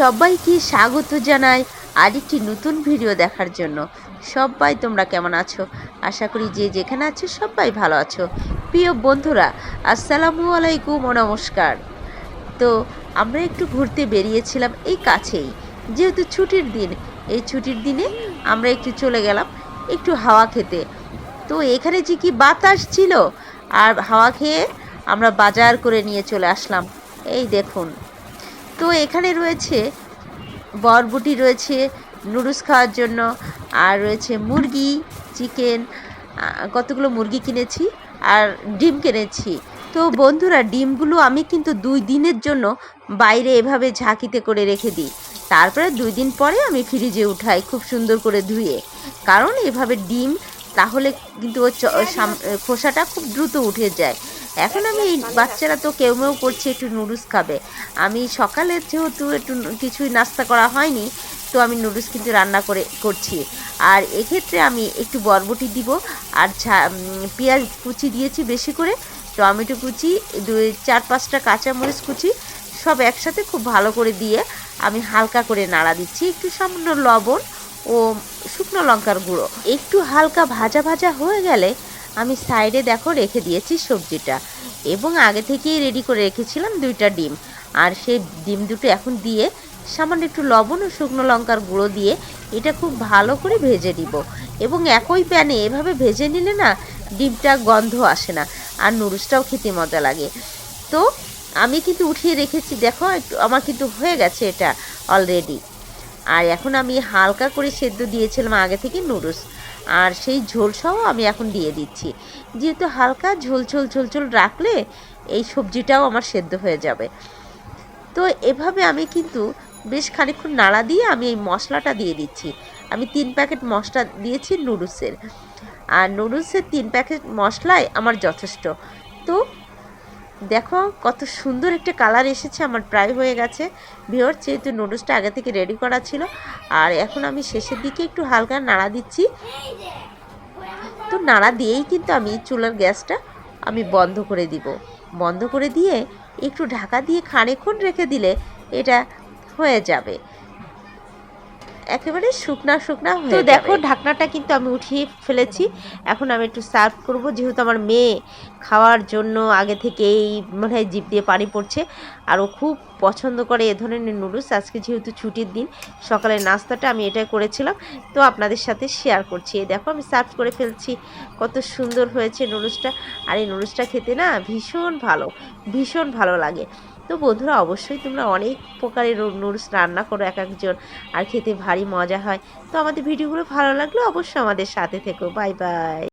সবাইকে স্বাগত জানাই আরেকটি নতুন ভিডিও দেখার জন্য। সবাই, তোমরা কেমন আছো? আশা করি যে যেখানে আছো, সবাই ভালো আছো। প্রিয় বন্ধুরা, আসসালামু আলাইকুম নমস্কার। তো, আমরা একটু ঘুরতে বেরিয়েছিলাম এই কাছেই। যেহেতু ছুটির দিন, এই ছুটির দিনে আমরা একটু চলে গেলাম একটু হাওয়া খেতে। তো, এখানে যে কি বাতাস ছিল, আর হাওয়া খেয়ে আমরা বাজার করে নিয়ে চলে আসলাম। এই দেখুন। তো এখানে রয়েছে বরবুটি রয়েছে, নুডলস খাওয়ার জন্য, আর রয়েছে মুরগি, চিকেন কতগুলো মুরগি কিনেছি আর ডিম কিনেছি। তো বন্ধুরা, ডিমগুলো আমি কিন্তু দুই দিনের জন্য বাইরে এভাবে ঝাঁকিতে করে রেখে দিই। তারপরে দুই দিন পরে আমি ফ্রিজে উঠাই খুব সুন্দর করে ধুয়ে। কারণ এভাবে ডিম তাহলে কিন্তু সাম- খোসাটা খুব দ্রুত উঠে যায়। এখন আমি এই বাচ্চারা তো কেউ মেউ করছে, একটু নুডলস খাবে। আমি সকালে যেহেতু একটু কিছুই নাস্তা করা হয়নি, তো আমি নুডলস কিন্তু রান্না করে, করছি। আর এক্ষেত্রে আমি একটু বরবটি দিব, আর পেঁয়াজ কুচি দিয়েছি বেশি করে, টমেটো কুচি, দুই, চার, পাঁচটা কাঁচামরিচ কুচি, সব একসাথে খুব ভালো করে দিয়ে আমি হালকা করে নাড়া দিচ্ছি। একটু সামান্য লবণ ও শুকনো লঙ্কার গুঁড়ো। একটু হালকা ভাজা ভাজা হয়ে গেলে আমি সাইডে দেখো রেখে দিয়েছি সবজিটা। এবং আগে থেকেই রেডি করে রেখেছিলাম দুইটা ডিম। আর সেই ডিম দুটো এখন দিয়ে সামান্য একটু লবণ ও শুকনো লঙ্কার গুঁড়ো দিয়ে এটা খুব ভালো করে ভেজে নিব। এবং একই প্যানে এভাবে ভেজে নিলে না ডিমটা গন্ধ আসে না। আর নুডলসটাও খেতে মজা লাগে। তো আমি কিন্তু উঠিয়ে রেখেছি, দেখো, একটু, আমার কিন্তু হয়ে গেছে এটা অলরেডি আর এখন আমি হালকা করে সেদ্ধ দিয়েছিলাম আগে থেকে নুডলস। আর সেই ঝোল সহ আমি এখন দিয়ে দিচ্ছি। যেহেতু হালকা ঝোল ঝোল ঝোল ঝোল রাখলে এই সবজিটাও আমার সেদ্ধ হয়ে যাবে। তো এভাবে আমি কিন্তু বেশ খানিকক্ষণ নাড়া দিয়ে আমি এই মশলাটা দিয়ে দিচ্ছি। আমি তিন প্যাকেট মশলা দিয়েছি নুডলসের। আর নুডলসের তিন প্যাকেট মশলাই আমার যথেষ্ট। তো দেখো, কত সুন্দর একটা কালার এসেছে, আমার প্রায় হয়ে গেছে। ভিওর, যেহেতু নুডলসটা আগে থেকে রেডি করা ছিল, আর এখন আমি শেষের দিকে একটু হালকা নাড়া দিচ্ছি। তো নাড়া দিয়েই কিন্তু আমি চুলার গ্যাসটা আমি বন্ধ করে দিব। বন্ধ করে দিয়ে একটু ঢাকা দিয়ে খানিকক্ষণ রেখে দিলে এটা হয়ে যাবে। একেবারে শুকনা শুকনা হয়ে তো। দেখো ঢাকনাটা কিন্তু আমি উঠিয়ে ফেলেছি। এখন আমি একটু সার্ভ করব যেহেতু আমার মেয়ে খাওয়ার জন্য আগে থেকেই মনে হয় জিভ দিয়ে পানি পড়ছে। আর ও খুব পছন্দ করে এ ধরনের নুডলস। আজকে যেহেতু ছুটির দিন সকালের নাস্তাটা আমি এটাই করেছিলাম। তো আপনাদের সাথে শেয়ার করছি। এই দেখো আমি সার্ভ করে ফেলছি। কত সুন্দর হয়েছে নুডলসটা। আর এই নুডলসটা খেতে না ভীষণ ভালো ভীষণ ভালো লাগে। তো বন্ধুরা, অবশ্যই তোমরা অনেক প্রকারের নুডলস রান্না করো এক একজন আর খেতে ভারী মজা হয়। তো আমাদের ভিডিওগুলো ভালো লাগলে অবশ্যই আমাদের সাথে থেকো। Bye bye.